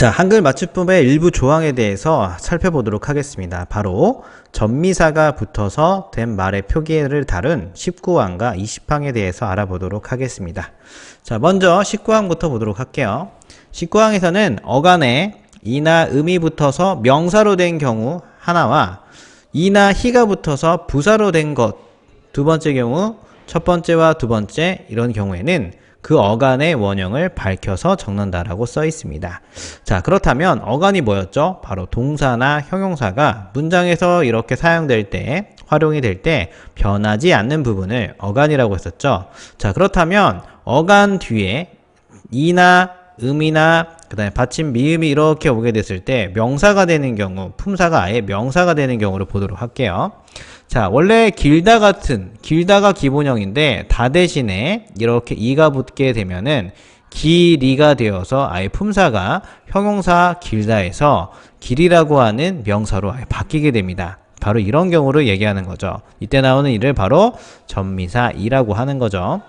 자, 한글 맞춤법의 일부 조항에 대해서 살펴보도록 하겠습니다. 바로 전미사가 붙어서 된 말의 표기를 다룬 19항과 20항에 대해서 알아보도록 하겠습니다. 자, 먼저 19항부터 보도록 할게요. 19항에서는 어간에 이나 음이 붙어서 명사로 된 경우 하나와 이나 희가 붙어서 부사로 된 것 두 번째 경우 첫 번째와 두 번째 이런 경우에는 그 어간의 원형을 밝혀서 적는다라고 써 있습니다. 자, 그렇다면 어간이 뭐였죠? 바로 동사나 형용사가 문장에서 이렇게 사용될 때, 활용이 될 때 변하지 않는 부분을 어간이라고 했었죠. 자, 그렇다면 어간 뒤에 이나 음이나 그 다음에 받침 미음이 이렇게 오게 됐을 때 명사가 되는 경우, 품사가 아예 명사가 되는 경우를 보도록 할게요. 자, 원래 길다 같은 길다가 기본형인데 다 대신에 이렇게 이가 붙게 되면은 길이가 되어서 아예 품사가 형용사 길다에서 길이라고 하는 명사로 아예 바뀌게 됩니다. 바로 이런 경우를 얘기하는 거죠. 이때 나오는 이를 바로 전미사 이라고 하는 거죠.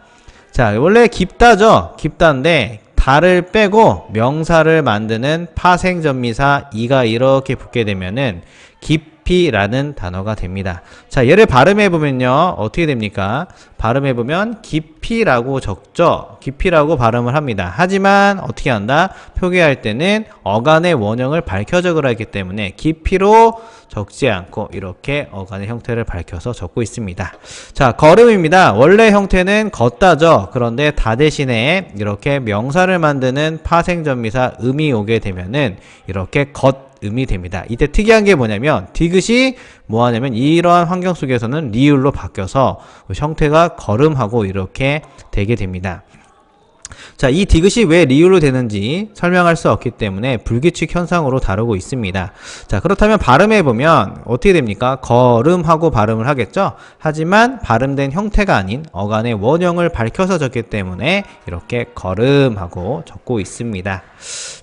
자, 원래 깊다죠. 깊다인데 다를 빼고 명사를 만드는 파생전미사 이가 이렇게 붙게 되면은 깊 이라는 단어가 됩니다. 자, 얘를 발음해 보면요. 어떻게 됩니까? 발음해 보면 깊이라고 적죠. 깊이라고 발음을 합니다. 하지만 어떻게 한다? 표기할 때는 어간의 원형을 밝혀 적으라 했기 때문에 깊이로 적지 않고 이렇게 어간의 형태를 밝혀서 적고 있습니다. 자, 걸음입니다. 원래 형태는 걷다죠. 그런데 다 대신에 이렇게 명사를 만드는 파생전미사 음이 오게 되면은 이렇게 걷 음이 됩니다. 이때 특이한 게 뭐냐면 디귿이 뭐 하냐면 이러한 환경 속에서는 리을로 바뀌어서 형태가 걸음하고 이렇게 되게 됩니다. 자, 이 디귿이 왜 리을로 되는지 설명할 수 없기 때문에 불규칙 현상으로 다루고 있습니다. 자, 그렇다면 발음해 보면 어떻게 됩니까? 걸음하고 발음을 하겠죠? 하지만 발음된 형태가 아닌 어간의 원형을 밝혀서 적기 때문에 이렇게 걸음하고 적고 있습니다.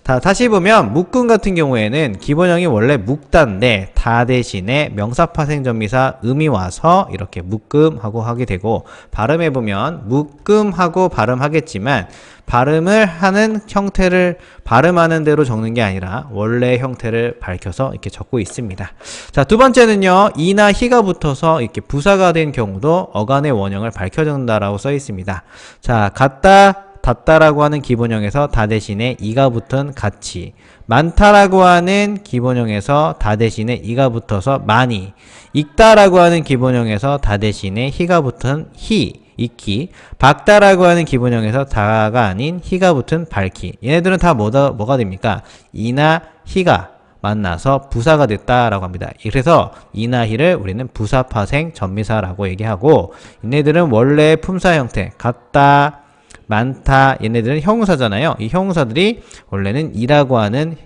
다, 다시 보면 묶음 같은 경우에는 기본형이 원래 묵다인데 다 대신에 명사파생전미사 음이 와서 이렇게 묶음하고 하게 되고 발음해 보면 묶음하고 발음하겠지만 발음을 하는 형태를 발음하는 대로 적는 게 아니라 원래 형태를 밝혀서 이렇게 적고 있습니다. 자, 두 번째는요. 이나 희가 붙어서 이렇게 부사가 된 경우도 어간의 원형을 밝혀 적는다라고 써 있습니다. 자, 같다 닿다라고 하는 기본형에서 다 대신에 이가 붙은 같이 많다라고 하는 기본형에서 다 대신에 이가 붙어서 많이 익다라고 하는 기본형에서 다 대신에 희가 붙은 희 익히 박다라고 하는 기본형에서 다가 아닌 희가 붙은 밝히 얘네들은 다 뭐다, 뭐가 됩니까? 이나 희가 만나서 부사가 됐다라고 합니다. 그래서 이나 희를 우리는 부사파생 전미사라고 얘기하고 얘네들은 원래 품사 형태 같다 많다 얘네들은 형용사잖아요. 이 형용사들이 원래는 이라고 하는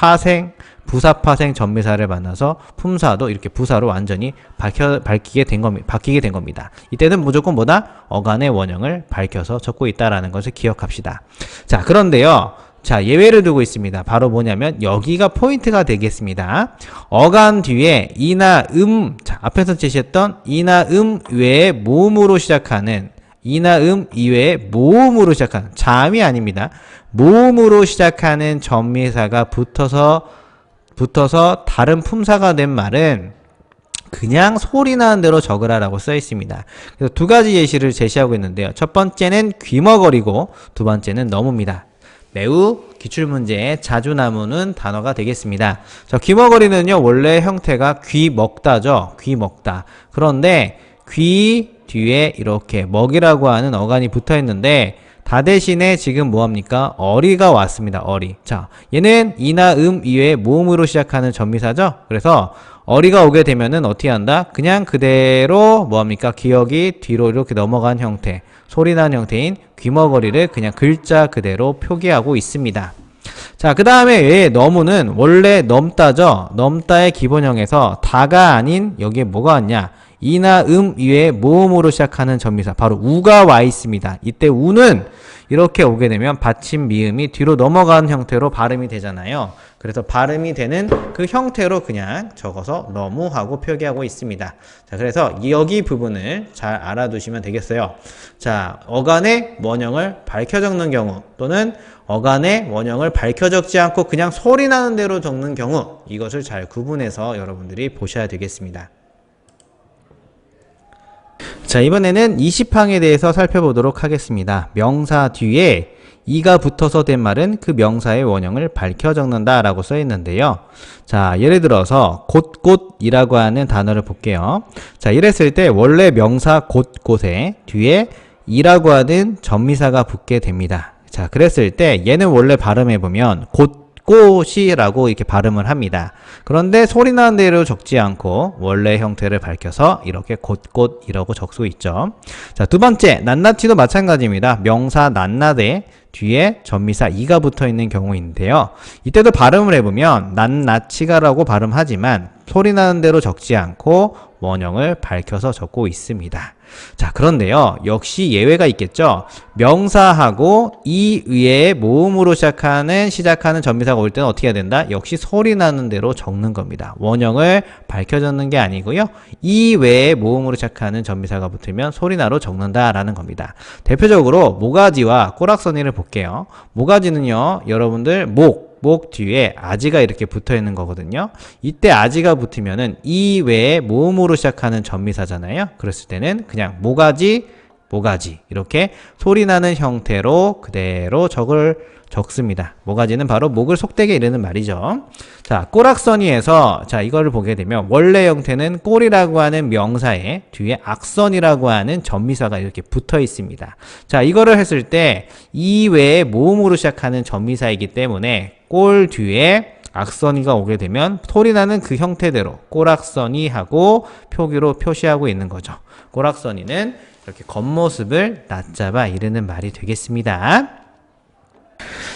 파생 부사파생 전미사를 만나서 품사도 이렇게 부사로 완전히 밝혀, 밝히게 된 겁니다. 바뀌게 된 겁니다. 이때는 무조건 뭐다? 어간의 원형을 밝혀서 적고 있다라는 것을 기억합시다. 자, 그런데요. 자, 예외를 두고 있습니다. 바로 뭐냐면 여기가 포인트가 되겠습니다. 어간 뒤에 이나 음, 자, 앞에서 제시했던 이나 음 외에 모음으로 시작하는 이나 음 이외에 모음으로 시작하는 자음이 아닙니다. 모음으로 시작하는 전미사가 붙어서 붙어서 다른 품사가 된 말은 그냥 소리 나는 대로 적으라라고 써 있습니다. 그래서 두 가지 예시를 제시하고 있는데요. 첫 번째는 귀머거리고 두 번째는 너무입니다. 매우 기출문제에 자주 나오는 단어가 되겠습니다. 자, 귀머거리는요, 원래 형태가 귀 먹다죠. 귀 먹다. 그런데 귀 뒤에 이렇게 먹이라고 하는 어간이 붙어 있는데 다 대신에 지금 뭐합니까? 어리가 왔습니다. 어리. 자, 얘는 이나 음 이외에 모음으로 시작하는 전미사죠? 그래서 어리가 오게 되면은 어떻게 한다? 그냥 그대로 뭐합니까? 기억이 뒤로 이렇게 넘어간 형태, 소리난 형태인 귀머거리를 그냥 글자 그대로 표기하고 있습니다. 자, 그 다음에 너무는 원래 넘다죠? 넘다의 기본형에서 다가 아닌 여기에 뭐가 왔냐? 이나 음 이외에 모음으로 시작하는 전미사 바로 우가 와 있습니다. 이때 우는 이렇게 오게 되면 받침 미음이 뒤로 넘어가는 형태로 발음이 되잖아요. 그래서 발음이 되는 그 형태로 그냥 적어서 너무 하고 표기하고 있습니다. 자, 그래서 여기 부분을 잘 알아두시면 되겠어요. 자, 어간의 원형을 밝혀 적는 경우 또는 어간의 원형을 밝혀 적지 않고 그냥 소리 나는 대로 적는 경우 이것을 잘 구분해서 여러분들이 보셔야 되겠습니다. 자, 이번에는 20항에 대해서 살펴보도록 하겠습니다. 명사 뒤에 이가 붙어서 된 말은 그 명사의 원형을 밝혀 적는다 라고 써 있는데요. 자, 예를 들어서 곳곳이라고 하는 단어를 볼게요. 자, 이랬을 때 원래 명사 곳곳에 뒤에 이라고 하는 전미사가 붙게 됩니다. 자, 그랬을 때 얘는 원래 발음해 보면 곳 곳이라고 이렇게 발음을 합니다. 그런데 소리 나는 대로 적지 않고 원래 형태를 밝혀서 이렇게 곳곳이라고 적수 있죠. 자, 두 번째, 낱낱이도 마찬가지입니다. 명사 낱낱에 뒤에 전미사 이가 붙어 있는 경우인데요. 이때도 발음을 해보면 낱낱이가라고 발음하지만 소리 나는 대로 적지 않고 원형을 밝혀서 적고 있습니다. 자, 그런데요. 역시 예외가 있겠죠. 명사하고 이 의의 모음으로 시작하는 시작하는 전미사가 올 때는 어떻게 해야 된다? 역시 소리 나는 대로 적는 겁니다. 원형을 밝혀 적는 게 아니고요. 이 외에 모음으로 시작하는 전미사가 붙으면 소리나로 적는다라는 겁니다. 대표적으로 모가지와 꼬락서니를 볼게요. 모가지는요. 여러분들 목 목 뒤에 아지가 이렇게 붙어 있는 거거든요. 이때 아지가 붙으면은 이 외에 모음으로 시작하는 전미사잖아요. 그랬을 때는 그냥 모가지, 모가지 이렇게 소리 나는 형태로 그대로 적을 적습니다. 모가지는 바로 목을 속되게 이르는 말이죠. 자, 꼬락선이에서 자 이거를 보게 되면 원래 형태는 꼴이라고 하는 명사에 뒤에 악선이라고 하는 전미사가 이렇게 붙어 있습니다. 자, 이거를 했을 때 이 외에 모음으로 시작하는 전미사이기 때문에 꼴 뒤에 악선이가 오게 되면 소리 나는 그 형태대로 꼬락선이 하고 표기로 표시하고 있는 거죠. 꼬락선이는 이렇게 겉모습을 낮잡아 이르는 말이 되겠습니다.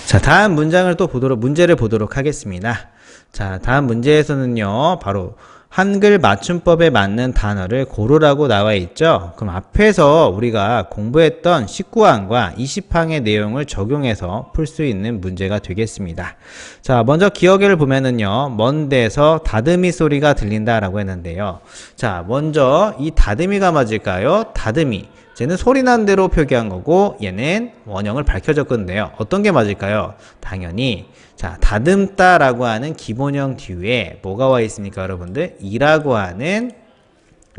자, 다음 문장을 또 보도록, 문제를 보도록 하겠습니다. 자, 다음 문제에서는요, 바로 한글 맞춤법에 맞는 단어를 고르라고 나와 있죠. 그럼 앞에서 우리가 공부했던 19항과 20항의 내용을 적용해서 풀 수 있는 문제가 되겠습니다. 자, 먼저 기억을 보면은요, 먼 데서 다듬이 소리가 들린다라고 했는데요. 자, 먼저 이 다듬이가 맞을까요? 다듬이. 쟤는 소리 난 대로 표기한 거고 얘는 원형을 밝혀줄 건데요. 어떤 게 맞을까요? 당연히 자 다듬다라고 하는 기본형 뒤에 뭐가 와 있습니까, 여러분들? 이라고 하는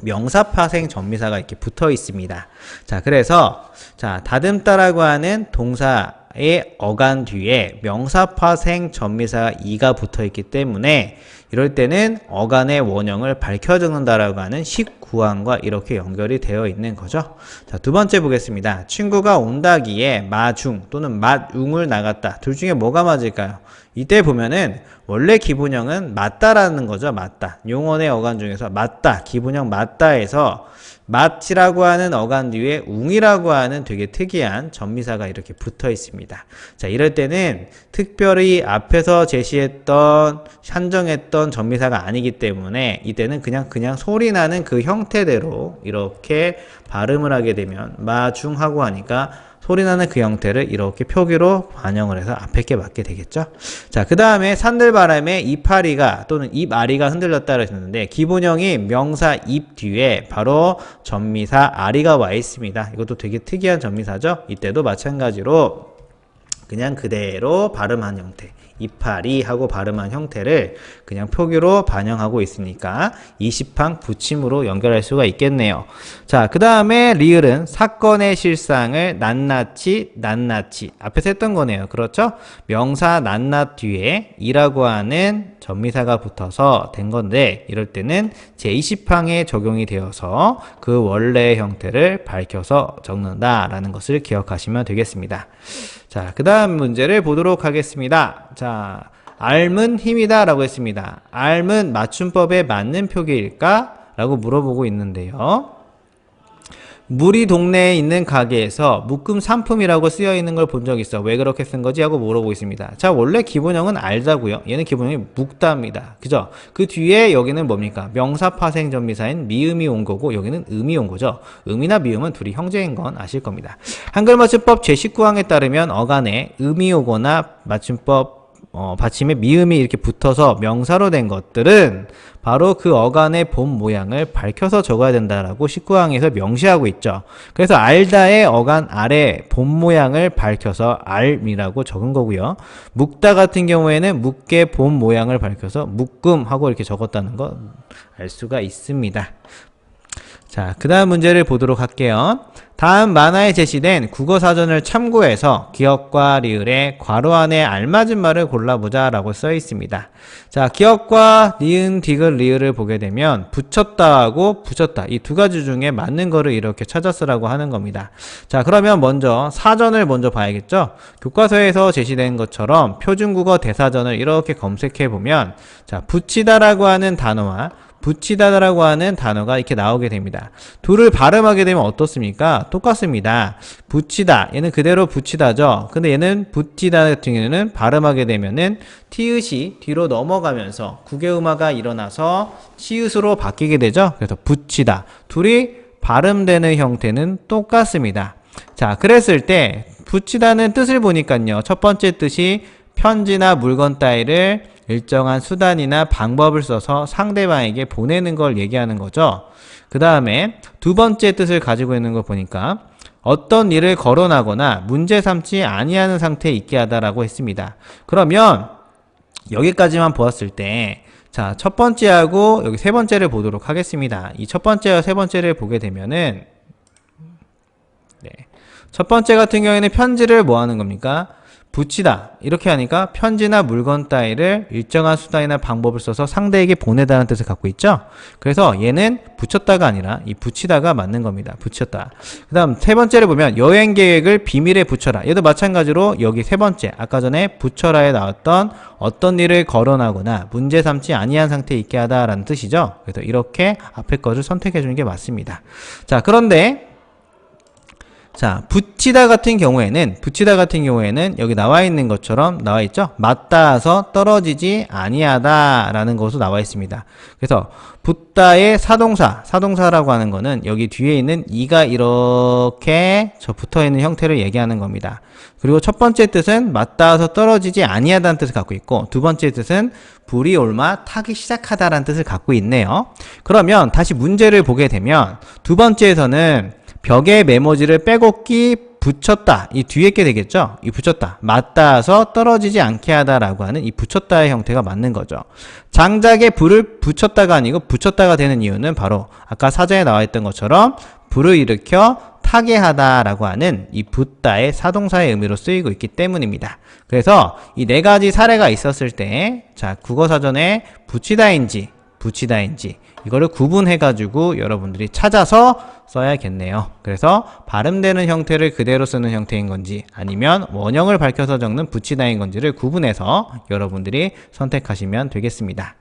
명사파생 전미사가 이렇게 붙어 있습니다. 자 그래서 자 다듬다라고 하는 동사 의 어간 뒤에 명사파생 전미사 이가 붙어 있기 때문에 이럴 때는 어간의 원형을 밝혀 적는다라고 하는 19 항과 이렇게 연결이 되어 있는 거죠. 자, 두 번째 보겠습니다. 친구가 온다기에 마중 또는 맛웅을 나갔다. 둘 중에 뭐가 맞을까요? 이때 보면은 원래 기본형은 맞다라는 거죠. 맞다. 용언의 어간 중에서 맞다. 기본형 맞다에서 맛이라고 하는 어간 뒤에 웅이라고 하는 되게 특이한 전미사가 이렇게 붙어 있습니다. 자, 이럴 때는 특별히 앞에서 제시했던 산정했던 전미사가 아니기 때문에 이때는 그냥 그냥 소리 나는 그 형태대로 이렇게 발음을 하게 되면 마중하고 하니까 소리 나는 그 형태를 이렇게 표기로 반영을 해서 앞에 게 맞게 되겠죠. 자, 그 다음에 산들바람에 이파리가 또는 입아리가 흔들렸다 그러셨는데 기본형이 명사 입 뒤에 바로 전미사 아리가 와 있습니다. 이것도 되게 특이한 전미사죠. 이때도 마찬가지로 그냥 그대로 발음한 형태. 이파리 하고 발음한 형태를 그냥 표기로 반영하고 있으니까 20항 붙임으로 연결할 수가 있겠네요. 자, 그 다음에 리을은 사건의 실상을 낱낱이 낱낱이 앞에서 했던 거네요. 그렇죠? 명사 낱낱 뒤에 이라고 하는 전미사가 붙어서 된 건데 이럴 때는 제20항에 적용이 되어서 그 원래의 형태를 밝혀서 적는다라는 것을 기억하시면 되겠습니다. 자, 그 다음 문제를 보도록 하겠습니다. 자, 알은 힘이다 라고 했습니다. 알은 맞춤법에 맞는 표기일까? 라고 물어보고 있는데요. 물이 동네에 있는 가게에서 묶음 상품이라고 쓰여 있는 걸 본 적 있어. 왜 그렇게 쓴 거지? 하고 물어보고 있습니다. 자, 원래 기본형은 알자고요. 얘는 기본형이 묵다입니다. 그죠? 그 뒤에 여기는 뭡니까? 명사 파생 전미사인 미음이 온 거고 여기는 음이 온 거죠. 음이나 미음은 둘이 형제인 건 아실 겁니다. 한글 맞춤법 제19항에 따르면 어간에 음이 오거나 맞춤법 어, 받침에 미음이 이렇게 붙어서 명사로 된 것들은 바로 그 어간의 본 모양을 밝혀서 적어야 된다라고 19항에서 명시하고 있죠. 그래서 알다의 어간 아래 본 모양을 밝혀서 알이라고 적은 거고요. 묵다 같은 경우에는 묵의 본 모양을 밝혀서 묵금하고 이렇게 적었다는 거 알 수가 있습니다. 자, 그 다음 문제를 보도록 할게요. 다음 만화에 제시된 국어 사전을 참고해서 기억과 리을의 괄호 안에 알맞은 말을 골라보자 라고 써 있습니다. 자, 기억과 니은, 디귿, 리을을 보게 되면 붙였다 하고 붙였다. 이 두 가지 중에 맞는 거를 이렇게 찾아 쓰라고 하는 겁니다. 자, 그러면 먼저 사전을 먼저 봐야겠죠? 교과서에서 제시된 것처럼 표준국어 대사전을 이렇게 검색해 보면 자, 붙이다라고 하는 단어와 붙이다라고 하는 단어가 이렇게 나오게 됩니다. 둘을 발음하게 되면 어떻습니까? 똑같습니다. 붙이다. 얘는 그대로 붙이다죠. 근데 얘는 붙이다 같은 경우는 발음하게 되면은 티읕이 뒤로 넘어가면서 국외음화가 일어나서 치읕으로 바뀌게 되죠. 그래서 붙이다. 둘이 발음되는 형태는 똑같습니다. 자, 그랬을 때 붙이다는 뜻을 보니까요. 첫 번째 뜻이 편지나 물건 따위를 일정한 수단이나 방법을 써서 상대방에게 보내는 걸 얘기하는 거죠. 그 다음에 두 번째 뜻을 가지고 있는 걸 보니까 어떤 일을 거론하거나 문제 삼지 아니하는 상태에 있게 하다라고 했습니다. 그러면 여기까지만 보았을 때 자, 첫 번째하고 여기 세 번째를 보도록 하겠습니다. 이 첫 번째와 세 번째를 보게 되면은 네. 첫 번째 같은 경우에는 편지를 뭐 하는 겁니까? 붙이다. 이렇게 하니까 편지나 물건 따위를 일정한 수단이나 방법을 써서 상대에게 보내다는 뜻을 갖고 있죠. 그래서 얘는 붙였다가 아니라 이 붙이다가 맞는 겁니다. 붙였다. 그 다음 세 번째를 보면 여행 계획을 비밀에 붙여라. 얘도 마찬가지로 여기 세 번째 아까 전에 붙여라에 나왔던 어떤 일을 거론하거나 문제 삼지 아니한 상태에 있게 하다라는 뜻이죠. 그래서 이렇게 앞에 것을 선택해 주는 게 맞습니다. 자 그런데 자, 붙이다 같은 경우에는 붙이다 같은 경우에는 여기 나와 있는 것처럼 나와 있죠. 맞닿아서 떨어지지 아니하다라는 것으로 나와 있습니다. 그래서 붙다의 사동사, 사동사라고 하는 거는 여기 뒤에 있는 이가 이렇게 저 붙어 있는 형태를 얘기하는 겁니다. 그리고 첫 번째 뜻은 맞닿아서 떨어지지 아니하다는 뜻을 갖고 있고 두 번째 뜻은 불이 올마 타기 시작하다라는 뜻을 갖고 있네요. 그러면 다시 문제를 보게 되면 두 번째에서는 벽에 메모지를 빼곡히 붙였다. 이 뒤에 게 되겠죠? 이 붙였다. 맞닿아서 떨어지지 않게 하다라고 하는 이 붙였다의 형태가 맞는 거죠. 장작에 불을 붙였다가 아니고 붙였다가 되는 이유는 바로 아까 사전에 나와 있던 것처럼 불을 일으켜 타게 하다라고 하는 이 붙다의 사동사의 의미로 쓰이고 있기 때문입니다. 그래서 이 네 가지 사례가 있었을 때, 자, 국어사전에 붙이다인지, 붙이다인지, 이거를 구분해가지고 여러분들이 찾아서 써야겠네요. 그래서 발음되는 형태를 그대로 쓰는 형태인 건지 아니면 원형을 밝혀서 적는 붙이다인 건지를 구분해서 여러분들이 선택하시면 되겠습니다.